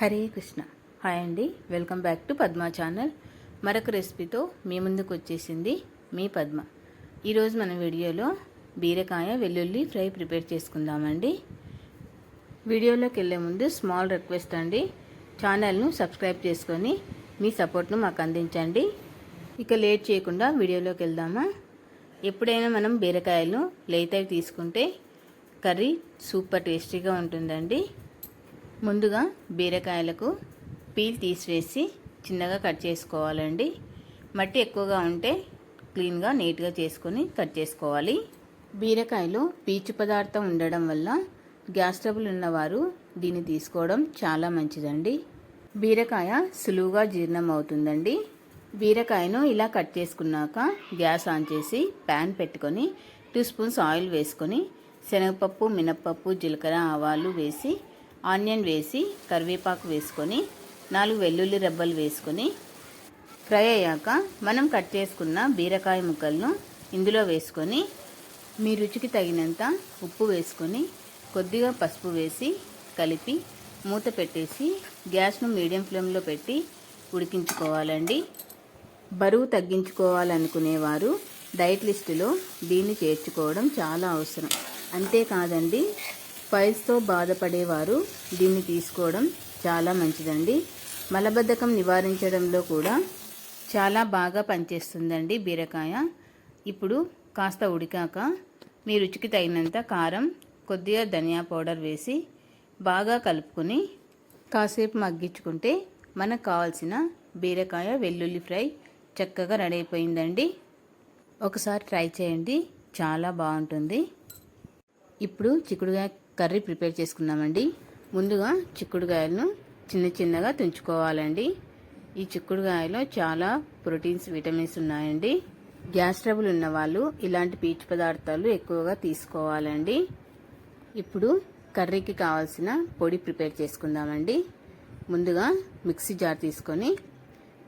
Hare Krishna. Hi అండి. Welcome back to Padma channel. మరొక రెసిపీతో మీ ముందుకు వచ్చేసింది మీ పద్మ. ఈరోజు మన వీడియోలో బీరకాయ వెల్లుల్లి ఫ్రై ప్రిపేర్ చేసుకుందామండి. వీడియోలోకి వెళ్ళే ముందు స్మాల్ రిక్వెస్ట్ అండి. ఛానల్ను సబ్స్క్రైబ్ చేసుకొని మీ సపోర్ట్ను మాకు అందించండి. ఇక లేట్ చేయకుండా వీడియోలోకి వెళ్దామా? ఎప్పుడైనా మనం బీరకాయలు లేతవి తీసుకుంటే కర్రీ సూపర్ టేస్టీగా ఉంటుందండి. ముందుగా బీరకాయలకు పీల్ తీసివేసి చిన్నగా కట్ చేసుకోవాలండి. మట్టి ఎక్కువగా ఉంటే క్లీన్గా నీట్గా చేసుకొని కట్ చేసుకోవాలి. బీరకాయలో పీచు పదార్థం ఉండడం వల్ల గ్యాస్ ట్రబుల్ ఉన్నవారు దీన్ని తీసుకోవడం చాలా మంచిదండి. బీరకాయ సులువుగా జీర్ణం అవుతుందండి బీరకాయను ఇలా కట్ చేసుకున్నాక గ్యాస్ ఆన్ చేసి ప్యాన్ పెట్టుకొని టూ స్పూన్స్ ఆయిల్ వేసుకొని శనగపప్పు మినప్పప్పు జీలకర్ర ఆవాలు వేసి ఆనియన్ వేసి కరివేపాకు వేసుకొని నాలుగు వెల్లుల్లి రెబ్బలు వేసుకొని ఫ్రై అయ్యాక మనం కట్ చేసుకున్న బీరకాయ ముక్కలను ఇందులో వేసుకొని మీ రుచికి తగినంత ఉప్పు వేసుకొని కొద్దిగా పసుపు వేసి కలిపి మూత పెట్టేసి గ్యాస్ను మీడియం ఫ్లేమ్లో పెట్టి ఉడికించుకోవాలండి. బరువు తగ్గించుకోవాలనుకునేవారు డైట్ లిస్టులో దీన్ని చేర్చుకోవడం చాలా అవసరం. అంతేకాదండి స్పైస్తో బాధపడేవారు దీన్ని తీసుకోవడం చాలా మంచిదండి. మలబద్ధకం నివారించడంలో కూడా చాలా బాగా పనిచేస్తుందండి బీరకాయ. ఇప్పుడు కాస్త ఉడికాక మీ రుచికి తగినంత కారం కొద్దిగా ధనియా పౌడర్ వేసి బాగా కలుపుకొని కాసేపు మగ్గించుకుంటే మనకు కావాల్సిన బీరకాయ వెల్లుల్లి ఫ్రై చక్కగా రెడీ అయిపోయిందండి. ఒకసారి ట్రై చేయండి చాలా బాగుంటుంది. ఇప్పుడు చిక్కుడుగా కర్రీ ప్రిపేర్ చేసుకుందామండి. ముందుగా చిక్కుడుకాయలను చిన్న చిన్నగా తుంచుకోవాలండి. ఈ చిక్కుడుకాయలో చాలా ప్రోటీన్స్ విటమిన్స్ ఉన్నాయండి. గ్యాస్ ట్రబుల్ ఉన్న వాళ్ళు ఇలాంటి పీచు పదార్థాలు ఎక్కువగా తీసుకోవాలండి. ఇప్పుడు కర్రీకి కావాల్సిన పొడి ప్రిపేర్ చేసుకుందామండి. ముందుగా మిక్సీ జార్ తీసుకొని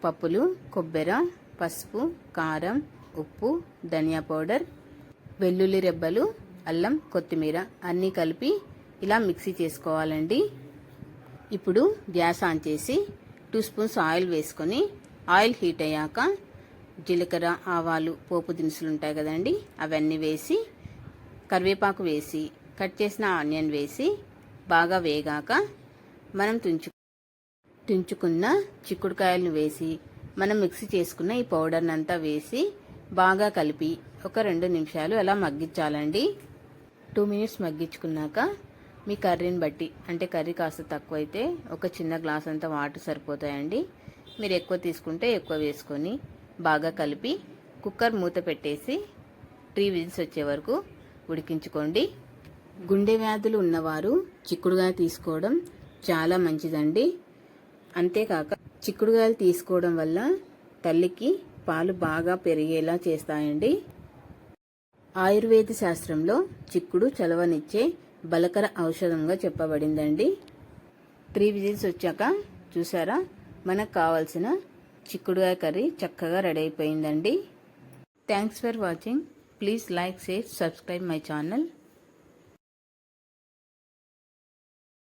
పప్పులు కొబ్బెర పసుపు కారం ఉప్పు ధనియా పౌడర్ వెల్లుల్లి రెబ్బలు అల్లం కొత్తిమీర అన్నీ కలిపి ఇలా మిక్సీ చేసుకోవాలండి. ఇప్పుడు గ్యాస్ ఆన్ చేసి టూ స్పూన్స్ ఆయిల్ వేసుకొని ఆయిల్ హీట్ అయ్యాక జీలకర్ర ఆవాలు పోపు దినుసులు ఉంటాయి కదండి అవన్నీ వేసి కరివేపాకు వేసి కట్ చేసిన ఆనియన్ వేసి బాగా వేగాక మనం తుంచు తుంచుకున్న చిక్కుడుకాయలను వేసి మనం మిక్సీ చేసుకున్న ఈ పౌడర్ని అంతా వేసి బాగా కలిపి ఒక రెండు నిమిషాలు అలా మగ్గించాలండి. టూ మినిట్స్ మగ్గించుకున్నాక మీ కర్రీని బట్టి అంటే కర్రీ కాస్త తక్కువ అయితే ఒక చిన్న గ్లాస్ అంతా వాటర్ సరిపోతాయండి. మీరు ఎక్కువ తీసుకుంటే ఎక్కువ వేసుకొని బాగా కలిపి కుక్కర్ మూత పెట్టేసి త్రీ విజిల్స్ వచ్చే వరకు ఉడికించుకోండి. గుండె వ్యాధులు ఉన్నవారు చిక్కుడుగాయ తీసుకోవడం చాలా మంచిదండి. అంతేకాక చిక్కుడుగాయలు తీసుకోవడం వల్ల తల్లికి పాలు బాగా పెరిగేలా చేస్తాయండి. ఆయుర్వేద శాస్త్రంలో చిక్కుడు చలవనిచ్చే బలకర ఔషధంగా చెప్పబడిందండి. త్రీ విజిల్స్ వచ్చాక చూసారా? మనకు కావాల్సిన చిక్కుడుకాయ కర్రీ చక్కగా రెడీ అయిపోయిందండి. Thanks for watching please like share subscribe my channel